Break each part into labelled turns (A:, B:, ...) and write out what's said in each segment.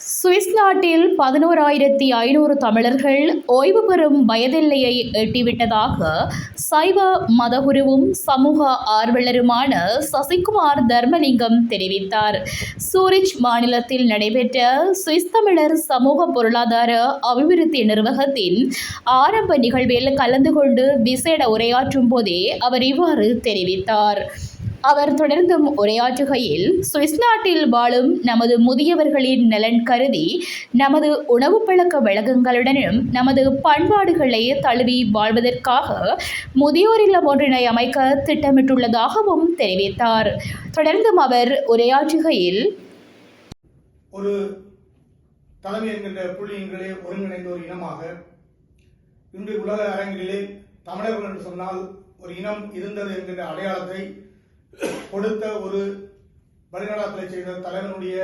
A: Swiss நாட்டில் பதினோராயிரத்தி ஐநூறு தமிழர்கள் ஓய்வு பெறும் வயதில்லையை எட்டிவிட்டதாக சைவ மதகுருவும் சமூக ஆர்வலருமான சசிகுமார் தர்மலிங்கம் தெரிவித்தார். சூரிச் மாநிலத்தில் நடைபெற்ற சுவிஸ் தமிழர் சமூக பொருளாதார அபிவிருத்தி நிர்வாகத்தின் ஆரம்ப நிகழ்வில் கலந்து கொண்டு விசேட உரையாற்றும் போதே அவர் இவ்வாறு தெரிவித்தார். அவர் தொடர்ந்தும் உரையாற்றுகையில் சுவிஸ் நாட்டில் வாழும் நமது முதியவர்களின் நலன் கருதி நமது உணவு பழக்க வழக்கங்களுடனும் நமது பண்பாடுகளை தழுவி வாழ்வதற்காக முதியோர் இல்லம் ஒன்றினை அமைக்க திட்டமிட்டுள்ளதாகவும் தெரிவித்தார். தொடர்ந்தும் அவர் உரையாற்றுகையில்
B: ஒரு தலைமை என்கின்ற புள்ளியங்களே ஒருங்கிணைந்த ஒரு இனமாக இன்று உலக அரங்கிலே தமிழர்கள் என்று சொன்னால் ஒரு இனம் இருந்தது என்கின்ற அடையாளத்தை கொடுத்த ஒரு வழிநடாத்தலை செய்த தலைவனுடைய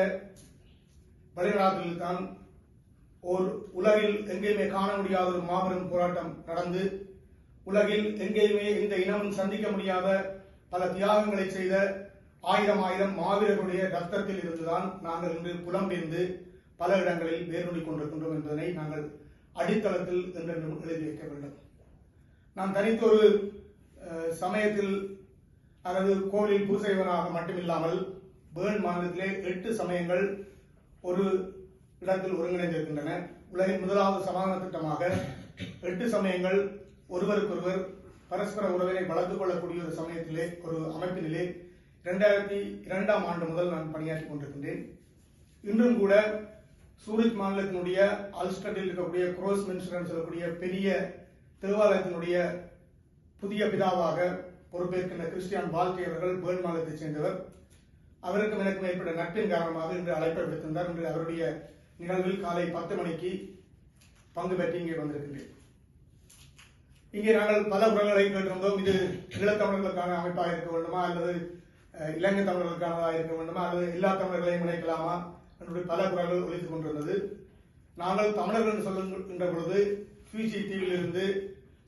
B: வழிநடாத்தலில் தான் ஓர் உலகில் எங்கேயுமே காண முடியாத ஒரு மாபெரும் போராட்டம் நடந்து உலகில் எங்கேயுமே இந்த இனமும் சந்திக்க முடியாத பல தியாகங்களை செய்த ஆயிரம் ஆயிரம் மாவீரர்களுடைய ரத்தத்தில் இருந்துதான் நாங்கள் இன்று புலம்பெயர்ந்து பல இடங்களில் வேரூன்றி கொண்டிருக்கின்றோம் என்பதனை நாங்கள் அடித்தளத்தில் என்றென்றும் எழுதி வைக்க வேண்டும். நான் தனித்தொரு சமயத்தில் அல்லது கோவிலில் பூசைவனாக மட்டுமில்லாமல் பேர்ன் மாநிலத்திலே எட்டு சமயங்கள் ஒரு இடத்தில் ஒருங்கிணைந்திருக்கின்றன. உலகின் முதலாவது சமாதான திட்டமாக எட்டு சமயங்கள் ஒருவருக்கொருவர் பரஸ்பர உறவினை வளர்த்துக் கொள்ளக்கூடிய ஒரு சமயத்திலே ஒரு அமைப்பினிலே இரண்டாயிரத்தி இரண்டாம் ஆண்டு முதல் நான் பணியாற்றிக் கொண்டிருக்கின்றேன். இன்றும் கூட சூரத் மாநிலத்தினுடைய அல்ஸ்டட்டில் இருக்கக்கூடிய குரோஸ் மின்ஸ்டர் சொல்லக்கூடிய பெரிய தேவாலயத்தினுடைய புதிய பிதாவாக பொறுப்பேற்கின்ற கிறிஸ்டியான் வாழ்க்கை அவர்கள் பேர்ன் மாநிலத்தைச் சேர்ந்தவர். அவருக்கும் எனக்கும் ஏற்பட்ட நட்பின் காரணமாக இன்று அழைப்பை விடுத்திருந்தார். இன்று அவருடைய நிகழ்வில் காலை பத்து மணிக்கு பங்கு பெற்று இங்கே வந்திருக்கின்றேன். இங்கே நாங்கள் பல உரங்களை கேட்டிருந்தோம். இது ஈழத்தமிழர்களுக்கான அமைப்பாக இருக்க வேண்டுமா? அல்லது இலங்கை தமிழர்களுக்கானதாக இருக்க வேண்டுமா? அல்லது எல்லா தமிழர்களையும் இணைக்கலாமா? என்னுடைய பல குரல்கள் ஒழித்துக் கொண்டிருந்தது. நாங்கள் தமிழர்கள் சொல்லுகின்ற பொழுது ஃபிஜி தீவிலிருந்து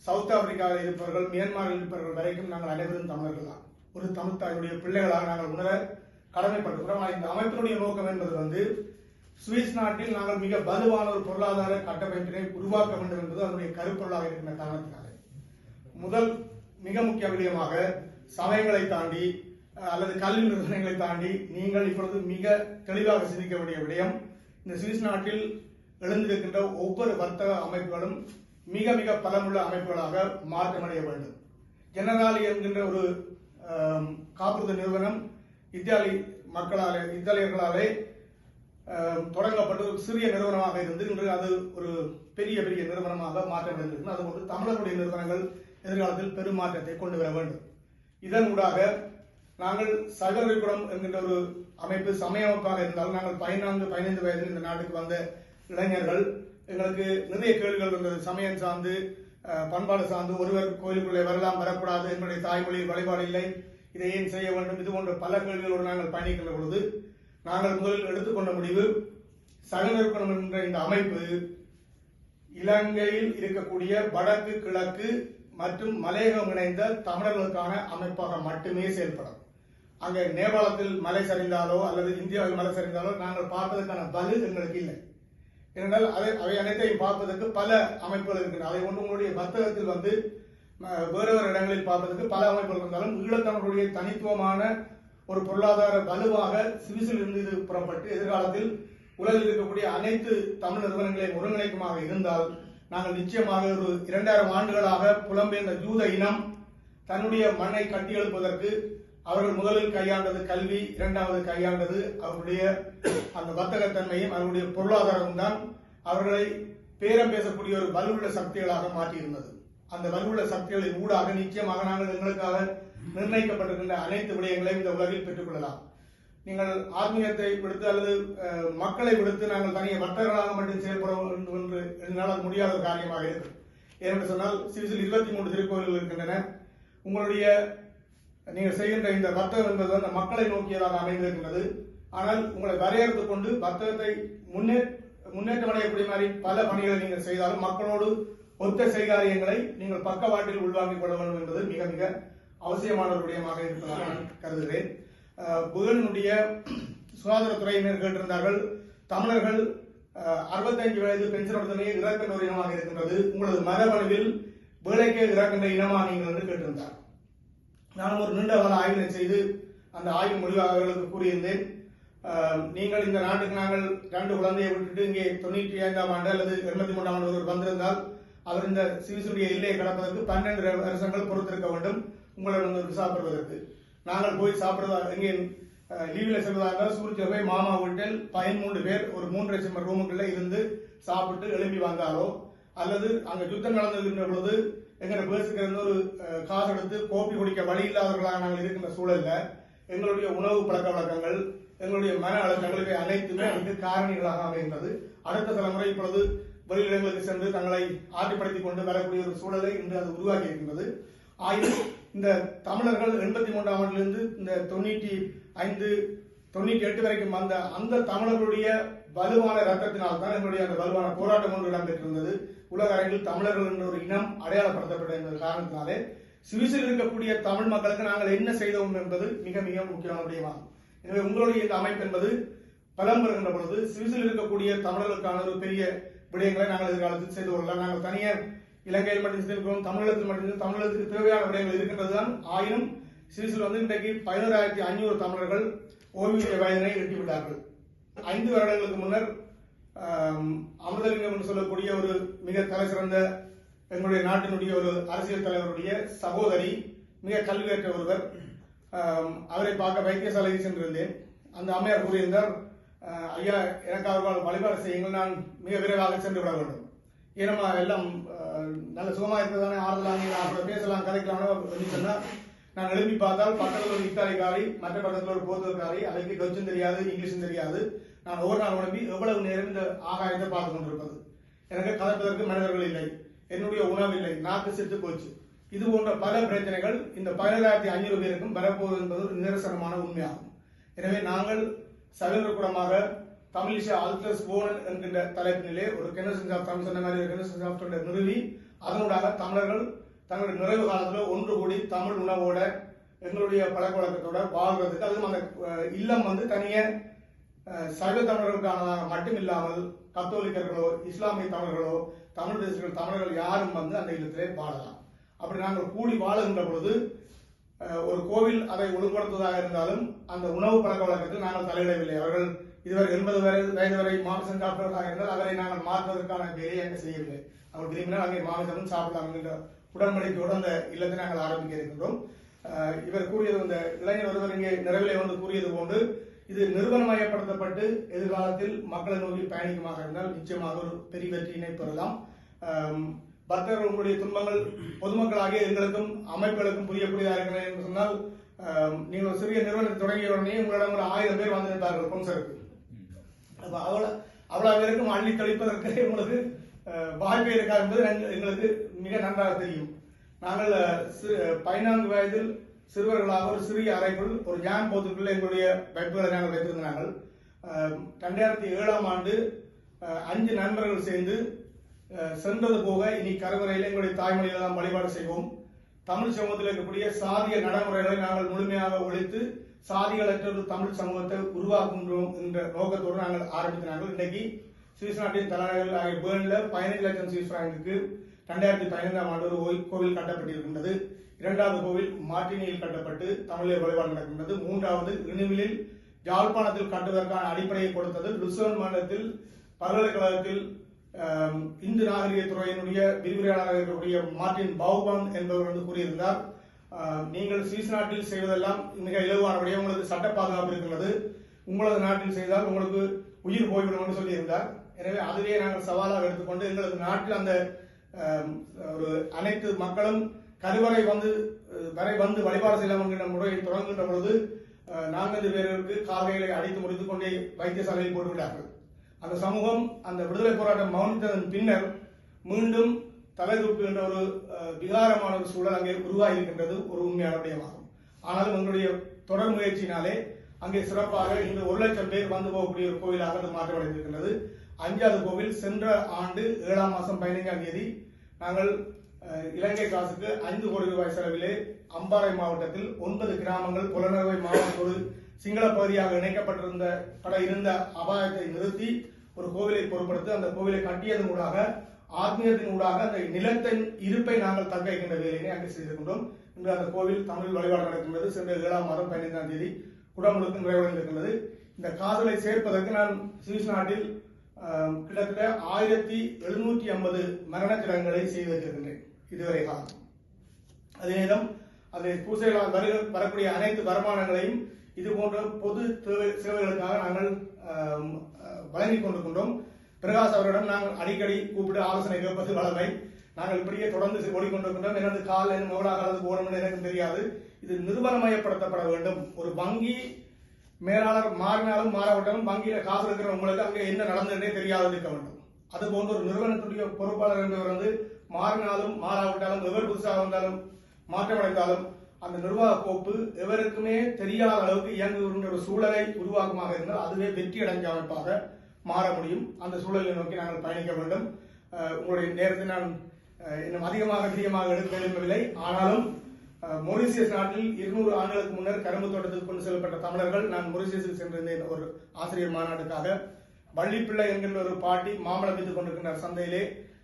B: சவுத் ஆப்பிரிக்காவில் இருப்பவர்கள் மியான்மரில் இருப்பவர்கள் வரைக்கும் நாங்கள் அனைவரும் தமிழர்கள் தான். ஒரு தமிழ் தாயுடைய பிள்ளைகளாக நாங்கள் உணர கடமைப்பட்டிருக்கிறோம் ஆனால் இந்த அமைப்பினுடைய நோக்கம் என்பது வந்து சுவிஸ் நாட்டில் நாங்கள் மிக வலுவான ஒரு பொருளாதார கட்டமைப்பினை உருவாக்க வேண்டும் என்பது அதனுடைய கருப்பொருளாக இருக்கின்ற காரணத்தினாலே. முதல் மிக முக்கிய விடயமாக சமயங்களை தாண்டி அல்லது கல்வி நிறுவனங்களை தாண்டி நீங்கள் இப்பொழுது மிக தெளிவாக சிந்திக்க வேண்டிய விடயம் இந்த சுவிஸ் நாட்டில் எழுந்திருக்கின்ற ஒவ்வொரு வர்த்தக அமைப்புகளும் மிக மிக பலமுள்ள அமைப்புகளாக மாற்றமடைய வேண்டும். ஜெனராலி என்கின்ற ஒரு காப்புறுதி நிறுவனம் இத்தாலி மக்களாலே இத்தாலியர்களாலே தொடங்கப்பட்டு ஒரு சிறிய நிறுவனமாக இருந்து இன்று அது ஒரு பெரிய பெரிய நிறுவனமாக மாற்றமடைந்திருக்கு அதுபோன்று தமிழர்களுடைய நிறுவனங்கள் எதிர்காலத்தில் பெரும் மாற்றத்தை கொண்டு வர வேண்டும். இதன் ஊடாக நாங்கள் சகோதரிக்குடம் என்கின்ற ஒரு அமைப்பு சமய அமைப்பாக இருந்தாலும் நாங்கள் பதினான்கு பதினைந்து வயதில் இந்த நாட்டுக்கு வந்த இளைஞர்கள் எங்களுக்கு நிறைய கேள்விகள் வந்தது. சமயம் சார்ந்து பண்பாடு சார்ந்து ஒருவர் கோயிலுக்குள்ளே வரலாம் வரக்கூடாது என்னுடைய தாய்மொழியில் வழிபாடு இல்லை இதை ஏன் செய்ய வேண்டும்? இது போன்ற பல கேள்விகளோடு நாங்கள் பயணிக்கின்ற பொழுது நாங்கள் முதலில் எடுத்துக்கொண்ட முடிவு சகநிறுவனம் என்ற இந்த அமைப்பு இலங்கையில் இருக்கக்கூடிய வடக்கு கிழக்கு மற்றும் மலையகம் இணைந்த தமிழர்களுக்கான அமைப்பாக மட்டுமே செயல்படும். அங்கே நேபாளத்தில் மலை சரிந்தாலோ அல்லது இந்தியாவில் மலை சரிந்தாலோ நாங்கள் பார்ப்பதற்கான பலு எங்களுக்கு இல்லை. ஏனென்றால் அதை அவை அனைத்தையும் பார்ப்பதற்கு பல அமைப்புகள் இருக்கின்றன. அதை ஒன்று உங்களுடைய வர்த்தகத்தில் வந்து வேறு வேறு இடங்களில் பார்ப்பதற்கு பல அமைப்புகள் இருந்தாலும் ஈழத்தமிழருடைய தனித்துவமான ஒரு பொருளாதார வலுவாக சுவிஸில் இருந்து இது புறப்பட்டு எதிர்காலத்தில் உலகில் இருக்கக்கூடிய அனைத்து தமிழ் நிறுவனங்களை ஒருங்கிணைக்குமாக இருந்தால் நாங்கள் நிச்சயமாக ஒரு இரண்டாயிரம் ஆண்டுகளாக புலம்பெயர்ந்த ஜூத இனம் தன்னுடைய மண்ணை கட்டியெழுப்பதற்கு அவர்கள் முதலில் கையாண்டது கல்வி இரண்டாவது கையாண்டது அவருடைய அந்த வர்த்தகத்தன்மையும் அவருடைய பொருளாதாரமும் தான் அவர்களை பேரம் பேசக்கூடிய ஒரு வலுவுள்ள சக்திகளாக மாற்றியிருந்தது. அந்த வலுவுள்ள சக்திகளின் ஊடாக நிச்சயமாக நாங்கள் எங்களுக்காக நிர்ணயிக்கப்பட்டிருக்கின்ற அனைத்து விடயங்களையும் இந்த உலகில் பெற்றுக்கொள்ளலாம். நீங்கள் ஆத்மீகத்தை விடுத்து அல்லது மக்களை விடுத்து நாங்கள் தனிய வர்த்தகர்களாக மட்டும் செயல்பட வேண்டும் என்று என்னால் அது முடியாத ஒரு காரியமாக இருக்கு ஏனென்று சொன்னால் சிறு சிறு இருபத்தி மூன்று திருக்கோயில்கள் இருக்கின்றன. உங்களுடைய நீங்கள் செய்கின்ற இந்த வர்த்தகம் என்பது அந்த மக்களை நோக்கியதாக அமைந்திருக்கின்றது. ஆனால் உங்களை வரையறுத்து கொண்டு வர்த்தகத்தை முன்னே முன்னேற்றம் அடையக்கூடிய மாதிரி பல பணிகளை நீங்கள் செய்தாலும் மக்களோடு ஒத்த செய்காரியங்களை நீங்கள் பக்கவாட்டில் உள்வாங்கிக் கொள்ள வேண்டும் என்பது மிக மிக அவசியமான ஒரு விடயமாக இருப்பதாக நான் கருதுகிறேன். புகனுடைய சுகாதாரத்துறையினர் கேட்டிருந்தார்கள் தமிழர்கள் அறுபத்தஞ்சு வயது பென்ஷன் உடனே இறக்கின்ற ஒரு இனமாக இருக்கின்றது. உங்களது மரபணுவில் வேலைக்கே இறக்கின்ற இனமா நீங்கள் என்று கேட்டிருந்தார். நான் ஒரு நீண்ட கால ஆய்வினை செய்து அந்த ஆய்வு முடிவாக அவர்களுக்கு கூறியிருந்தேன். நீங்கள் இந்த நாட்டுக்கு நாங்கள் ரெண்டு குழந்தையை விட்டுட்டு இங்கே தொண்ணூற்றி ஐந்தாம் ஆண்டு அல்லது எண்பத்தி மூன்றாம் ஆண்டு ஒருவர் வந்திருந்தால் அவர் இந்த சிவிசுடைய எல்லையை கடப்பதற்கு பன்னெண்டு வருஷங்கள் பொறுத்திருக்க வேண்டும். உங்களை வந்து சாப்பிடுவதற்கு நாங்கள் போய் சாப்பிடுவதா இங்கே லீவில் செல்வதாக சூரிய போய் மாமா வீட்டில் பதிமூன்று பேர் ஒரு மூன்று லட்சம் ரூமுக்குள்ள இருந்து சாப்பிட்டு எழுப்பி வந்தாலோ அல்லது அங்கே யுத்தம் நடந்திருக்கின்ற பொழுது எங்களை பேசுகிற ஒரு காசு எடுத்து கோப்பி குடிக்க வழி இல்லாதவர்களாக நாங்கள் இருக்கின்ற சூழல்ல எங்களுடைய உணவு பழக்க வழக்கங்கள் எங்களுடைய மன அழுத்தங்கள் இவை அனைத்துமே அதுக்கு காரணிகளாக அமைகின்றது. அடுத்த தலைமுறை இப்பொழுது வெளியிடங்களுக்கு சென்று தங்களை ஆட்டிப்படுத்திக் கொண்டு வரக்கூடிய ஒரு சூழலை இன்று அது உருவாக்கி இருக்கின்றது. ஆயினும் இந்த தமிழர்கள் எண்பத்தி மூன்றாம் ஆண்டிலிருந்து இந்த தொண்ணூற்றி ஐந்து தொண்ணூற்றி எட்டு வரைக்கும் வந்த அந்த தமிழர்களுடைய வலுவான ரத்தத்தினால் தான் எங்களுடைய அந்த வலுவான போராட்டம் ஒன்று இடம்பெற்றிருந்தது. உலக அரங்கில் தமிழர்கள் என்ற ஒரு இனம் அடையாளப்படுத்தப்பட்ட என்ற காரணத்தினாலே சுவிஸில் இருக்கக்கூடிய தமிழ் மக்களுக்கு நாங்கள் என்ன செய்தோம் என்பது மிக மிக முக்கியமான விடயமாகும். எனவே உங்களுடைய இந்த அமைப்பு என்பது பலம் பெறுகின்ற பொழுது சுவிஸில் இருக்கக்கூடிய தமிழர்களுக்கான ஒரு பெரிய விடயங்களை நாங்கள் எதிர்காலத்தில் செய்து கொள்ளலாம். நாங்கள் தனியாக இலங்கையில் மட்டும் செய்திருக்கிறோம் தமிழகத்தில் மட்டும் தமிழகத்துக்கு தேவையான விடயங்கள் இருக்கின்றதுதான். ஆயினும் சுவிஸில் வந்து இன்றைக்கு பதினோராயிரத்தி ஐநூறு தமிழர்கள் ஓய்வூதிய வயதினை எட்டிவிட்டார்கள். ஐந்து வருடங்களுக்கு முன்னர் அமிர்தலிங்கம் என்று சொல்லக்கூடிய ஒரு மிக தலை சிறந்த எங்களுடைய நாட்டினுடைய ஒரு அரசியல் தலைவருடைய சகோதரி மிக கல்வி கற்ற ஒருவர் அவரை பார்க்க வைத்தியசாலைக்கு சென்றிருந்தேன். அந்த அம்மையார் கூறியிருந்தார் ஐயா எனக்கு அவர்கள் வழிபாடு செய்யுங்கள் நான் மிக விரைவாக சென்று விட வேண்டும். ஏனம்மா எல்லாம் நல்ல சுகமாக இருக்கிறதானே ஆறுதலாங்க நான் பேசலாம் கதைக்கலாம் சொன்னால் நான் எழுப்பி பார்த்தால் பக்கத்தில் ஒரு இத்தாலிக்காரி மற்ற பக்கத்தில் ஒரு போர்த்துகாரி அதுக்கு கொஞ்சம் தெரியாது இங்கிலீஷும் தெரியாது. நான் ஒவ்வொரு நாள் உடம்பி எவ்வளவு நேரம் இந்த ஆகாயத்தை பார்த்து கொண்டிருப்பது? எனக்கு கதைப்பதற்கு மனிதர்கள் இல்லை. என்னுடைய உணவு இல்லை. நாக்கு செத்து போச்சு. இது போன்ற பல பிரச்சனைகள் இந்த பதினேழாயிரத்தி ஐநூறு பேருக்கும் வரப்போகுது என்பது ஒரு நிதர்சனமான உண்மையாகும். எனவே நாங்கள் சகோதரகுடமாக தமிழிசை அல்ட்ரஸ் போனல் என்கின்ற தலைப்பினிலே ஒரு கெனசன் சாப் சொன்ன மாதிரி ஒரு கெனசன் சாப்டோட நிறுவி அதனூடாக தமிழர்கள் தங்களுடைய நிறைவு காலத்தில் ஒன்று கூடி தமிழ் உணவோட எங்களுடைய பழக்க வழக்கத்தோட வாழ்றதுக்கு அதுவும் அந்த இல்லம் வந்து தனியே சைவ தமிழர்களுக்கானதாக மட்டும் இல்லாமல் கத்தோலிக்கர்களோ இஸ்லாமிய தமிழர்களோ தமிழ் தேசிகள் தமிழர்கள் யாரும் வந்து அந்த இல்லத்திலே வாழலாம். அப்படி நாங்கள் கூடி வாழுகின்ற பொழுது ஒரு கோவில் அதை ஒழுங்குபடுத்துவதாக இருந்தாலும் அந்த உணவு பழக்க வழக்கத்தில் நாங்கள் தலையிடவில்லை. அவர்கள் இதுவரை எண்பது வரை வயது வரை மாமிசம் சாப்பிடுவதாக இருந்தால் அவரை நாங்கள் மாற்றுவதற்கான வேலையை அங்கே செய்யவில்லை. அவர் விரும்பினால் அங்கே மாமிசமும் சாப்பிடலாம் என்ற உடன்படிக்கையோடு அந்த இல்லத்தை நாங்கள் ஆரம்பிக்க இருக்கின்றோம். இவர் கூறியது அந்த இளைஞர் ஒருவர் இங்கே நிறைவிலே வந்து கூறியது போன்று இது நிறுவனமயப்படுத்தப்பட்டு எதிர்காலத்தில் மக்களை நோக்கி பயணிக்குமாக இருந்தால் நிச்சயமாக ஒரு பெரிய வெற்றியினை பெறலாம். பக்தர்கள் உங்களுடைய துன்பங்கள் பொதுமக்களாகிய எங்களுக்கும் அமைப்புகளுக்கும் புரியக்கூடியதாக இருக்கிறேன் என்று சொன்னால் நீங்கள் ஒரு சிறிய நிறுவனத்தை தொடங்கிய உடனே உங்களிடம் ஒரு ஆயிரம் பேர் வந்திருந்தார்கள் பொன்சருக்கு அப்போ அவ்வளோ அவ்வளோ பேருக்கும் அள்ளி கழிப்பதற்கு உங்களுக்கு வாய்ப்பு இருக்கா என்பது எங்களுக்கு மிக நன்றாக தெரியும். நாங்கள் சிறு பதினான்கு வயதில் சிறுவர்களாக ஒரு சிறிய அறைக்குள் ஒரு ஜான் போத்துக்குள்ள எங்களுடைய வைப்புகளை நாங்கள் வைத்திருந்தார்கள். ரெண்டாயிரத்தி ஏழாம் ஆண்டு அஞ்சு நண்பர்கள் சேர்ந்து சென்றது போக இனி கருவறையில் எங்களுடைய தாய்மொழியில் தான் வழிபாடு செய்வோம். தமிழ் சமூகத்தில் இருக்கக்கூடிய சாதிய நடைமுறைகளை நாங்கள் முழுமையாக ஒழித்து சாதிகளற்ற ஒரு தமிழ் சமூகத்தை உருவாக்குகின்றோம் என்ற நோக்கத்தோடு நாங்கள் ஆரம்பித்தார்கள் இன்னைக்கு சுவிஸ் நாட்டின் தலைநகர் ஆகிய பேர்ன்ல பதினைந்து லட்சம் சுவிஸ் பிராங்குக்கு ரெண்டாயிரத்தி பதினைந்தாம் ஆண்டு ஒரு கோவில் கட்டப்பட்டிருக்கின்றது. இரண்டாவது கோவில் மார்டினியில் கட்டப்பட்டு தமிழில் வழிபாடு நடக்கின்றது. மூன்றாவது இணுவிலில் யாழ்ப்பாணத்தில் கட்டுவதற்கான அடிப்படையை கொடுத்தது. லுசோன் மாநிலத்தில் பல்கலைக்கழகத்தில் இந்து நாகரிக துறையினுடைய விரிவுரையாளராக இருக்கக்கூடிய மார்டின் பவுபான் என்பவர் வந்து கூறியிருந்தார். நீங்கள் சுவிஸ் நாட்டில் செய்வதெல்லாம் மிக இலகுவானபடியே உங்களுக்கு சட்ட பாதுகாப்பு இருக்கிறது உங்களது நாட்டில் செய்தால் உங்களுக்கு உயிர் போய்விடும் என்று சொல்லியிருந்தார். எனவே அதுவே நாங்கள் சவாலாக எடுத்துக்கொண்டு எங்களது நாட்டில் அந்த ஒரு அனைத்து மக்களும் கருவறை வந்து வரை வந்து வழிபாடு செய்யலாம் என்கிற முறையை தொடங்குகின்ற பொழுது நான்கு பேருக்கு கால்கைகளை அடித்து முடித்து கொண்டே வைத்தியசாலையில் போட்டுவிட்டார்கள் அந்த சமூகம் அந்த விடுதலை போராட்டம் மௌனித்ததன் பின்னர் மீண்டும் தலை தூக்குகின்ற ஒரு விகாரமான ஒரு சூழல் அங்கே உருவாகி இருக்கின்றது ஒரு உண்மையான விடயமாகும். ஆனாலும் உங்களுடைய தொடர் முயற்சியினாலே அங்கே சிறப்பாக இந்த ஒரு லட்சம் பேர் வந்து போகக்கூடிய ஒரு கோவிலாக அது மாற்றமடைந்திருக்கின்றது. அஞ்சாவது கோவில் சென்ற ஆண்டு ஏழாம் மாதம் பதினைஞ்சாம் தேதி நாங்கள் இலங்கை காசுக்கு ஐந்து கோடி ரூபாய் செலவிலே அம்பாறை மாவட்டத்தில் ஒன்பது கிராமங்கள் புலனறுவை மாவட்டத்தோடு சிங்கள பகுதியாக இணைக்கப்பட்டிருந்த பட இருந்த அபாயத்தை நிறுத்தி ஒரு கோவிலை பொருட்படுத்தி அந்த கோவிலை கட்டியதன் ஊடாக ஆத்மீயத்தின் ஊடாக அந்த நிலத்தின் இருப்பை நாங்கள் தக்க வைக்கின்ற வேலையினை அங்கு செய்திருக்கின்றோம். இன்று அந்த கோவில் தமிழ் வழிபாடு நடக்கின்றது. சென்ற ஏழாம் மாதம் பதினைந்தாம் தேதி குடமுழுக்கு நிறைவடைந்திருக்கின்றது. இந்த காதலை சேர்ப்பதற்கு நான் சுவிஸ் நாட்டில் கிட்டத்தட்ட ஆயிரத்தி எழுநூற்றி ஐம்பது மரண சடங்குகளை செய்து வைத்திருக்கின்றேன். இதுவரை காலம் அதே நேரம் அதை பூசைகளால் வரு வரக்கூடிய அனைத்து வருமானங்களையும் இது போன்ற பொது சேவைகளுக்காக நாங்கள் ஆம், வழங்கிக் கொண்டிருக்கின்றோம். பிரகாஷ் அவரிடம் நாங்கள் அடிக்கடி கூப்பிட்டு ஆலோசனை கேட்பது வளமை நாங்கள் இப்படியே தொடர்ந்து ஓடிக்கொண்டிருக்கின்றோம். எனது கால் என் மகளாக அல்லது போகணும்னு எனக்கு தெரியாது. இது நிறுவனமயப்படுத்தப்பட வேண்டும். ஒரு வங்கி மேலாளர் மாறினாலும் மாறவிட்டாலும் வங்கியில காசு இருக்கிற உங்களுக்கு அங்கே என்ன நடந்ததுன்னே தெரியாது இருக்க வேண்டும். அது போன்ற ஒரு நிறுவனத்துடைய பொறுப்பாளர் என்பவர் வந்து மாறினாலும் மாறாவிட்டாலும் எவர் புதுசாக வந்தாலும் மாற்றமடைந்தாலும் அந்த நிர்வாக கோப்பு எவருக்குமே தெரியாத அளவுக்கு இயங்குகின்ற ஒரு சூழலை உருவாக்கமாக இருந்தால் அதுவே வெற்றி அடைஞ்ச அமைப்பாக மாற முடியும். அந்த சூழலை நோக்கி நாங்கள் பயணிக்க வேண்டும். உங்களுடைய நேரத்தை நான் இன்னும் அதிகமாக அதிகமாக எடுக்க விரும்பவில்லை. ஆனாலும் மொரிசியஸ் நாட்டில் இருநூறு ஆண்டுகளுக்கு முன்னர் கரும்பு தோட்டத்துக்கு கொண்டு செல்லப்பட்ட தமிழர்கள் நான் மொரிசியஸில் சென்றிருந்தேன். ஒரு ஆசிரியர் மாநாட்டுக்காக. வள்ளிப்பிள்ளை என்கின்ற ஒரு பாட்டி மாம்பழம் வித்துக் கொண்டிருக்கின்ற சந்தையிலே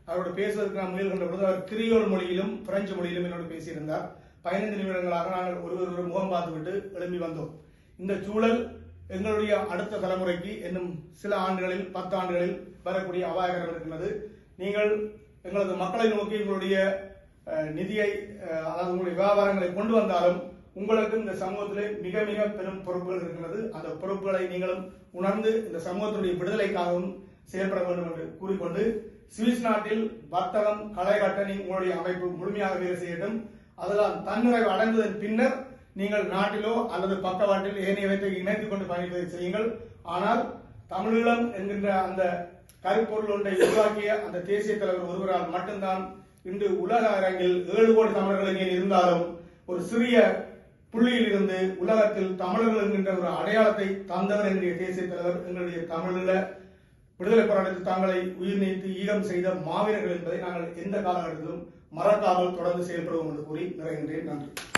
B: அவரோட பேசுவதற்கு நான் முயல்கின்ற பொழுது அவர் கிரியோல் மொழியிலும் பிரெஞ்சு மொழியிலும் என்னோடு பேசியிருந்தார். பதினைந்து நிமிடங்களாக நாங்கள் ஒருவர் ஒரு முகம் பார்த்துவிட்டு எழும்பி வந்தோம். இந்த சூழல் எங்களுடைய அடுத்த தலைமுறைக்கு இன்னும் சில ஆண்டுகளில் பத்து ஆண்டுகளில் வரக்கூடிய அபாயகரம் இருக்கிறது நீங்கள் எங்களது மக்களை நோக்கி உங்களுடைய நிதியை அதாவது உங்களுடைய வியாபாரங்களை கொண்டு வந்தாலும் உங்களுக்கு இந்த சமூகத்திலே மிக மிக பெரும் பொறுப்புகள் இருக்கிறது அந்த பொறுப்புகளை நீங்களும் உணர்ந்து இந்த சமூகத்தினுடைய விடுதலைக்காகவும் செயல்பட வேண்டும் என்று கூறிக்கொண்டு சுவிஸ் நாட்டில் வர்த்தகம் களை கட்டணி உங்களுடைய அமைப்பு முழுமையாக வேலை செய்யட்டும் அதனால் தன்னிறைவு அடைந்ததன் பின்னர் நீங்கள் நாட்டிலோ அல்லது பக்கவாட்டில் ஏனையவற்றை இணைத்துக் கொண்டு பயணிப்பதை செய்யுங்கள். ஆனால் தமிழீழம் என்கின்ற அந்த கருப்பொருள் ஒன்றை உருவாக்கிய அந்த தேசிய தலைவர் ஒருவரால் மட்டும்தான் இன்று உலக அரங்கில் ஏழு கோடி தமிழர்கள் இங்கே இருந்தாலும் ஒரு சிறிய புள்ளியில் இருந்து உலகத்தில் தமிழர்கள் என்கின்ற ஒரு அடையாளத்தை தந்தவர் என்கிற தேசிய தலைவர் எங்களுடைய தமிழீழ விடுதலை போராட்டத்தில் தாங்களை உயிர் நீத்து ஈகம் செய்த மாவீரர்கள் என்பதை நாங்கள் எந்த காலகட்டத்திலும் மறக்காமல் தொடர்ந்து செயல்படுவோம் என்று கூறி நிறைகின்றேன். நன்றி.